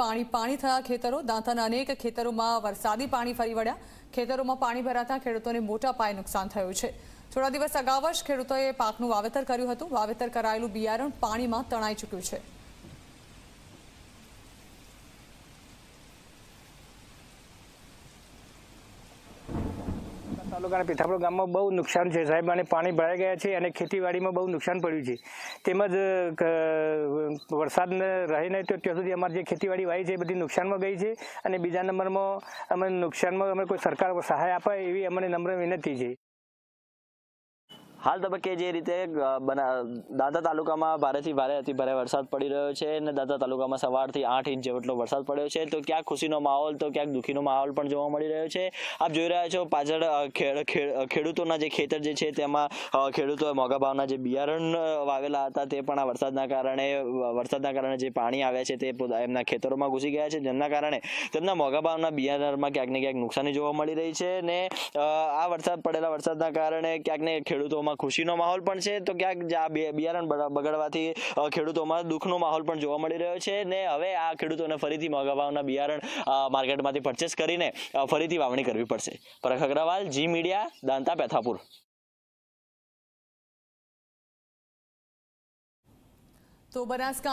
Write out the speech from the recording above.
પાણી પાણી થયા ખેતરો, દાંતાના અનેક ખેતરોમાં વરસાદી પાણી ફરી વળ્યા. ખેતરોમાં પાણી ભરાતા ખેડૂતોને મોટા પાયે નુકસાન થયું છે. થોડા દિવસ અગાઉ જ ખેડૂતોએ પાકનું વાવેતર કર્યું હતું. વાવેતર કરાયેલું બિયારણ પાણીમાં તણાઈ ચૂક્યું છે. તાલુકાના પીથાપુર ગામમાં બહુ નુકસાન છે સાહેબ. અને પાણી ભરાઈ ગયા છે અને ખેતીવાડીમાં બહુ નુકસાન પડ્યું છે. તેમજ વરસાદ રહે નહીં તો ત્યાં સુધી અમારી જે ખેતીવાડી વાવી છે એ બધી નુકસાનમાં ગઈ છે. અને બીજા નંબરમાં અમે નુકસાનમાં અમે કોઈ સરકાર સહાય આપે એવી અમને નમ્ર વિનંતી છે. હાલ તબક્કે જે રીતે દાંતા તાલુકામાં ભારેથી ભારે અતિ ભારે વરસાદ પડી રહ્યો છે અને દાંતા તાલુકામાં સવારથી આઠ ઇંચ જેટલો વરસાદ પડ્યો છે, તો ક્યાંક ખુશીનો માહોલ, તો ક્યાંક દુઃખીનો માહોલ પણ જોવા મળી રહ્યો છે. આપ જોઈ રહ્યા છો પાછળ ખેડૂતોના જે ખેતર જે છે તેમાં ખેડૂતો મોંઘા ભાવના જે બિયારણ વાવેલા હતા તે પણ આ વરસાદના કારણે વરસાદના કારણે જે પાણી આવ્યા છે તે એમના ખેતરોમાં ઘૂસી ગયા છે, જેમના કારણે તેમના મોંઘા ભાવના બિયારણમાં ક્યાંક ને ક્યાંક નુકસાની જોવા મળી રહી છે અને આ વરસાદ પડેલા વરસાદના કારણે ક્યાંક ને ખેડૂતોમાં ખુશીનો માહોલ પણ છે. તો ક્યાંક આ બિયારણ બગાડવાથી ખેડૂતોમાં દુઃખનો માહોલ પણ જોવા મળી રહ્યો છે ને હવે આ ખેડૂતોને ફરીથી મગાવવાના બિયારણ માર્કેટમાંથી પરચેસ કરીને ફરીથી વાવણી કરવી પડશે. પરખ અગ્રવાલ, જી મીડિયા, દાંતા, પેથાપુર. તો બનાસકાંઠા